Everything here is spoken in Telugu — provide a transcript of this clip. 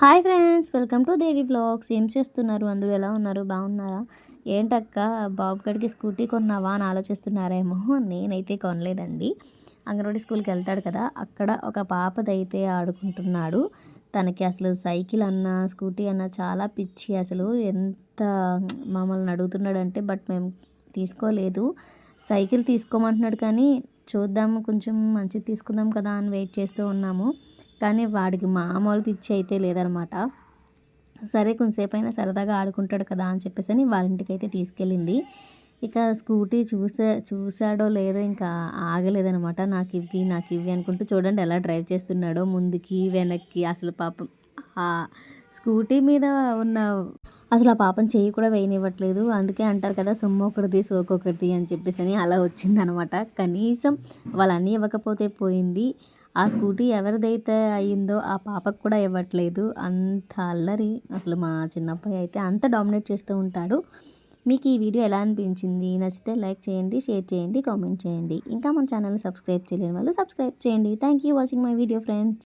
Hi friends welcome to Devi blogs ఏం చేస్తున్నారు? అందరూ ఎలా ఉన్నారు? బాగున్నారా? ఏంటక్క బాబు గడికి స్కూటీ కొన్నావా అని ఆలోచిస్తున్నారేమో. నేనైతే కొనలేదండి. అంగన్వాడీ స్కూల్కి వెళ్తాడు కదా అక్కడ ఒక పాపదైతే ఆడుకుంటున్నాడు. తనకి అసలు సైకిల్ అన్నా స్కూటీ అన్నా చాలా పిచ్చి అసలు. ఎంత మమ్మల్ని అడుగుతున్నాడంటే బట్ మేము తీసుకోలేదు. సైకిల్ తీసుకోమంటున్నాడు కానీ చూద్దాము కొంచెం మంచిది తీసుకుందాం కదా అని వెయిట్ చేస్తూ ఉన్నాము. కానీ వాడికి మామూలు పిచ్చి అయితే లేదనమాట. సరే కొంతసేపు అయినా సరదాగా ఆడుకుంటాడు కదా అని చెప్పేసి అని వాళ్ళ ఇంటికి అయితే తీసుకెళ్ళింది. ఇక స్కూటీ చూసా చూసాడో లేదో ఇంకా ఆగలేదనమాట. నాకు ఇవి నాకు ఇవి అనుకుంటూ చూడండి ఎలా డ్రైవ్ చేస్తున్నాడో ముందుకి వెనక్కి. అసలు పాపం స్కూటీ మీద ఉన్న అసలు ఆ పాపం చేయి కూడా వేయనివ్వట్లేదు. అందుకే అంటారు కదా సొమ్ము ఒకటిది సోకొకటి అని చెప్పేసి అని అలా వచ్చిందనమాట. కనీసం వాళ్ళన్నీ ఇవ్వకపోతే పోయింది. ఆ స్కూటీ ఎవరిదైతే అయ్యిందో ఆ పాపకు కూడా ఇవ్వట్లేదు. అంత అల్లరి. అసలు మా చిన్నప్పటి అయితే అంత డామినేట్ చేస్తూ ఉంటాడు. మీకు ఈ వీడియో ఎలా అనిపించింది? నచ్చితే లైక్ చేయండి షేర్ చేయండి కామెంట్ చేయండి. ఇంకా మన ఛానల్ని సబ్స్క్రైబ్ చేయలేని వాళ్ళు సబ్స్క్రైబ్ చేయండి. Thank you watching my video friends.